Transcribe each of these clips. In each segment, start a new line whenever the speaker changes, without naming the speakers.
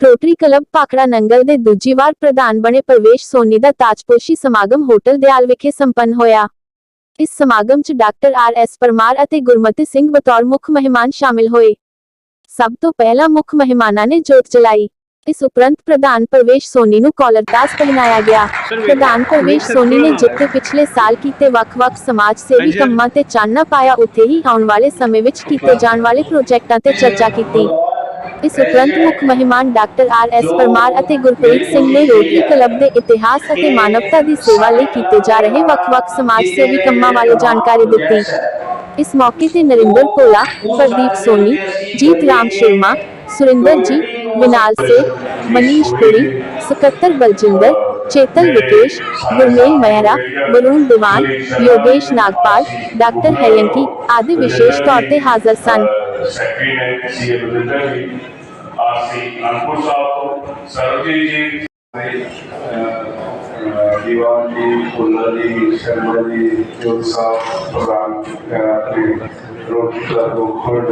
Rotary club Bhakra Nangal ਦੇ ਦੂਜੀ ਵਾਰ ਪ੍ਰਧਾਨ ਬਣੇ ਪ੍ਰਵੇਸ਼ ਸੋਨੀ ਦਾ ਤਾਜਪੋਸ਼ੀ ਸਮਾਗਮ ਹੋਟਲ ਦਿਆਲ ਵਿਖੇ ਸੰਪੰਨ ਹੋਇਆ। ਇਸ ਸਮਾਗਮ 'ਚ ਡਾਕਟਰ ਆਰ ਐਸ ਪਰਮਾਰ ਅਤੇ ਗੁਰਮਤੀ ਸਿੰਘ ਬਤੌਰ ਮੁੱਖ ਮਹਿਮਾਨ ਸ਼ਾਮਿਲ ਹੋਏ। ਸਭ ਤੋਂ ਪਹਿਲਾਂ ਮੁੱਖ ਮਹਿਮਾਨਾਂ ਨੇ ਜੋਤ ਜਲਾਈ। ਇਸ ਉਪਰੰਤ ਪ੍ਰਧਾਨ ਪ੍ਰਵੇਸ਼ ਸੋਨੀ ਨੂੰ ਕਾਲਰ ਤਾਸ ਪਹਿਨਾਇਆ ਗਿਆ। ਪ੍ਰਧਾਨ ਪ੍ਰਵੇਸ਼ ਸੋਨੀ ਨੇ ਜਿੱਥੇ ਪਿਛਲੇ ਸਾਲ ਕੀਤੇ ਵੱਖ-ਵੱਖ ਸਮਾਜ ਸੇਵੀ। ਕੰਮਾਂ ਤੇ ਚਾਨਣਾ ਪਾਇਆ ਉੱਥੇ ਹੀ ਆਉਣ ਵਾਲੇ ਸਮੇਂ ਵਿੱਚ ਕੀਤੇ ਜਾਣ ਵਾਲੇ ਪ੍ਰੋਜੈਕਟਾਂ ਤੇ ਚਰਚਾ ਕੀਤੀ। ਇਸ ਉਪਰੰਤ ਮੁੱਖ ਮਹਿਮਾਨ ਡਾਕਟਰ ਆਰ ਐਸ ਪਰਮਾਰ ਅਤੇ ਗੁਰਪ੍ਰੀਤ ਸਿੰਘ ਨੇ ਰੋਟਰੀ ਕਲੱਬ ਦੇ ਇਤਿਹਾਸ ਅਤੇ ਮਾਨਵਤਾ ਦੀ ਸੇਵਾ ਲਈ ਕੀਤੇ ਜਾ ਰਹੇ ਵੱਖ-ਵੱਖ ਸਮਾਜ ਸੇਵੀ ਕੰਮਾਂ ਬਾਰੇ ਜਾਣਕਾਰੀ ਦਿੱਤੀ। ਇਸ ਮੌਕੇ ਤੇ ਨਰਿੰਦਰ ਭੋਲਾ ਪ੍ਰਦੀਪ ਸੋਨੀ ਜੀਤ ਰਾਮ ਸ਼ਰਮਾ ਸੁਰਿੰਦਰ ਜੀ ਵਿਨਾਲ ਸੇਠ ਮਨੀਸ਼ ਪੁਰੀ ਸਕੱਤਰ ਬਲਜਿੰਦਰ ਚੇਤਨ ਵਿਕੇਸ਼ ਗੁਰਮੇਲ ਮਹਿਰਾ ਵਰੁਣ ਦੀਵਾਨ ਯੋਗੇਸ਼ ਨਾਗਪਾਲ ਡਾਕਟਰ ਹੈਲੰਕੀ ਆਦਿ ਵਿਸ਼ੇਸ਼ ਤੌਰ ਤੇ ਹਾਜ਼ਰ ਸਨ।
ਸੈਕਟਰੀ ਨੇ ਸੀ ਬਲਜਿੰਦਰ ਜੀ, ਆਰਸੀ ਅਨਪੁਰ ਸਾਹਿਬ ਤੋਂ ਸਰਜੀਤ ਜੀ ਦੀਵਾਨ ਜੀ ਫੁੱਲਾ ਜੀ, ਸ਼ਰਮਾ ਜੀ, ਜੋਤ ਸਾਹਿਬ, ਪ੍ਰਧਾਨ ਕਰਾਤਰੀ ਰੋਟੀ ਕਲੱਬ ਖੁਰਦ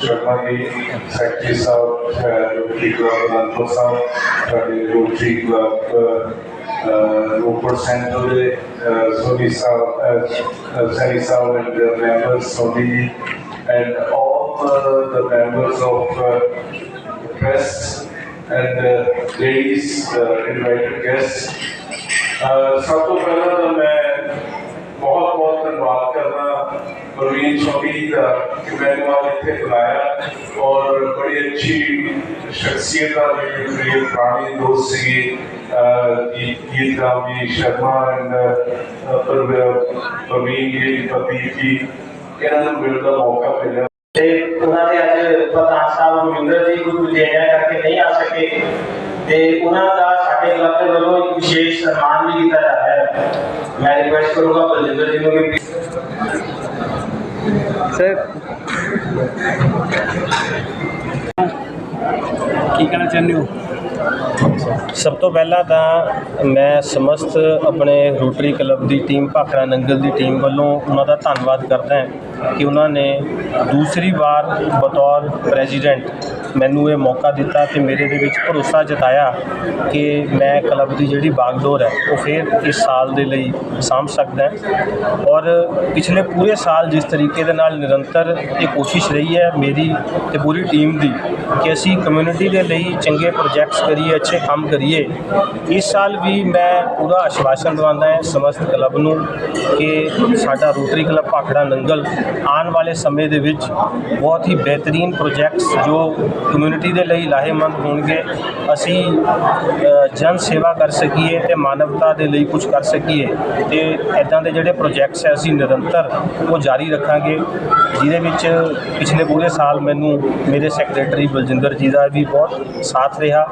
ਸ਼ਰਮਾ ਜੀ, ਸੈਕਟਰੀ ਸਾਹਿਬ ਰੋਟੀ ਕਲੱਬ ਅਨੰਦਪੁਰ ਸਾਹਿਬ, ਸਾਡੇ ਰੋਟੀ ਕਲੱਬ ਰੋਪੜ ਸੈਂਟਰ ਦੇ ਸੋਨੀ ਸਾਹਿਬ ਸੈਨੀ ਸਾਹਿਬ and the members, Soni and all uh, the members of uh, press and uh, ladies, uh, invited guests. Uh, ਸਭ ਤੋਂ ਪਹਿਲਾਂ ਤਾਂ ਮੈਂ ਬਹੁਤ ਬਹੁਤ ਧੰਨਵਾਦ ਕਰਦਾ ਪ੍ਰਵੀਨ ਚੌਧਰੀ ਦਾ ਕਿ ਮੈਨੂੰ ਅੱਜ ਇੱਥੇ ਬੁਲਾਇਆ ਔਰ ਬੜੀ ਅੱਛੀ ਸ਼ਖਸੀਅਤ ਦਾ ਮੇਰੇ ਮੇਰੇ ਪੁਰਾਣੇ ਦੋਸਤ ਸੀਗੇ ਅਹ, ਗੀਤ ਗੀਤ ਰਾਮ ਜੀ ਸ਼ਰਮਾ ਇਹਨਾਂ ਨੂੰ ਮਿਲਣ ਦਾ ਮੌਕਾ ਮਿਲਿਆ।
ਤੇ ਉਹਨਾਂ ਦੇ ਅੱਜ ਪ੍ਰਧਾਨ ਸਾਹਿਬ ਮਹਿੰਦਰ ਜੀ ਗੁਰੂ ਜੈਨਾ ਕਰਕੇ ਨਹੀਂ ਆ ਸਕੇ। ਤੇ ਉਹਨਾਂ ਦਾ ਸਾਡੇ ਕਲੱਬ ਦੇ ਵੱਲੋਂ ਇੱਕ ਵਿਸ਼ੇਸ਼ ਸਨਮਾਨ ਵੀ ਕੀਤਾ ਜਾ ਰਿਹਾ ਹੈ। ਮੈਂ ਰਿਕੁਐਸਟ ਕਰੂੰਗਾ ਬਲਜਿੰਦਰ ਜੀ ਨੂੰ ਕਿ
ਸਰ ਕੀ ਕਹਿਣਾ ਚਾਹੁੰਦੇ ਹੋ?
ਸਭ ਤੋਂ ਪਹਿਲਾਂ ਤਾਂ ਮੈਂ ਸਮਸਤ ਆਪਣੇ ਰੋਟਰੀ ਕਲੱਬ ਦੀ ਟੀਮ, ਭਾਖੜਾ ਨੰਗਲ ਦੀ ਟੀਮ ਵੱਲੋਂ ਉਹਨਾਂ ਦਾ ਧੰਨਵਾਦ ਕਰਦਾ ਹਾਂ ਕਿ ਉਹਨਾਂ ਨੇ ਦੂਸਰੀ ਵਾਰ ਬਤੌਰ ਪ੍ਰੈਜ਼ੀਡੈਂਟ ਮੈਨੂੰ ਇਹ ਮੌਕਾ ਦਿੱਤਾ ਤੇ ਮੇਰੇ ਦੇ ਵਿੱਚ ਭਰੋਸਾ ਜਤਾਇਆ ਕਿ ਮੈਂ ਕਲੱਬ ਦੀ ਜਿਹੜੀ ਬਾਗਡੋਰ ਹੈ, ਉਹ ਫਿਰ ਇਸ ਸਾਲ ਦੇ ਲਈ ਸਾਂਭ ਸਕਦਾ ਔਰ ਪਿਛਲੇ ਪੂਰੇ ਸਾਲ ਜਿਸ ਤਰੀਕੇ ਦੇ ਨਾਲ ਨਿਰੰਤਰ ਇਹ ਕੋਸ਼ਿਸ਼ ਰਹੀ ਹੈ ਮੇਰੀ ਤੇ ਪੂਰੀ ਟੀਮ ਦੀ ਕਿ ਅਸੀਂ ਕਮਿਊਨਿਟੀ ਦੇ ਲਈ ਚੰਗੇ ਪ੍ਰੋਜੈਕਟਸ ਕਰੀਏ ਅੱਛੇ ਕੰਮ ਕਰੀਏ। ਇਸ ਸਾਲ ਵੀ ਮੈਂ ਪੂਰਾ ਆਸ਼ਵਾਸਨ ਦਵਾਉਂਦਾ ਹਾਂ ਸਮਸਤ ਕਲੱਬ ਨੂੰ ਕਿ ਸਾਡਾ ਰੋਟਰੀ ਕਲੱਬ ਭਾਖੜਾ ਨੰਗਲ ਆਉਣ ਵਾਲੇ ਸਮੇਂ ਦੇ ਵਿੱਚ ਬਹੁਤ ਹੀ ਬਿਹਤਰੀਨ ਪ੍ਰੋਜੈਕਟਸ ਜੋ ਕਮਿਊਨਿਟੀ ਦੇ ਲਈ ਲਾਹੇਮੰਦ ਹੋਣਗੇ। ਅਸੀਂ ਅ, ਜਨ ਸੇਵਾ ਕਰ ਸਕੀਏ ਤੇ ਮਾਨਵਤਾ ਦੇ ਲਈ ਕੁਝ ਕਰ ਸਕੀਏ ਤੇ ਇਦਾਂ ਦੇ ਜਿਹੜੇ ਪ੍ਰੋਜੈਕਟਸ ਹੈ ਅਸੀਂ ਨਿਰੰਤਰ ਉਹ ਜਾਰੀ ਰੱਖਾਂਗੇ। ਜਿਹਦੇ ਵਿੱਚ ਪਿਛਲੇ ਪੂਰੇ ਸਾਲ ਮੈਨੂੰ ਮੇਰੇ ਸੈਕਟਰੀ ਬਲਜਿੰਦਰ ਜੀ ਦਾ ਵੀ ਬਹੁਤ ਸਾਥ ਰਿਹਾ।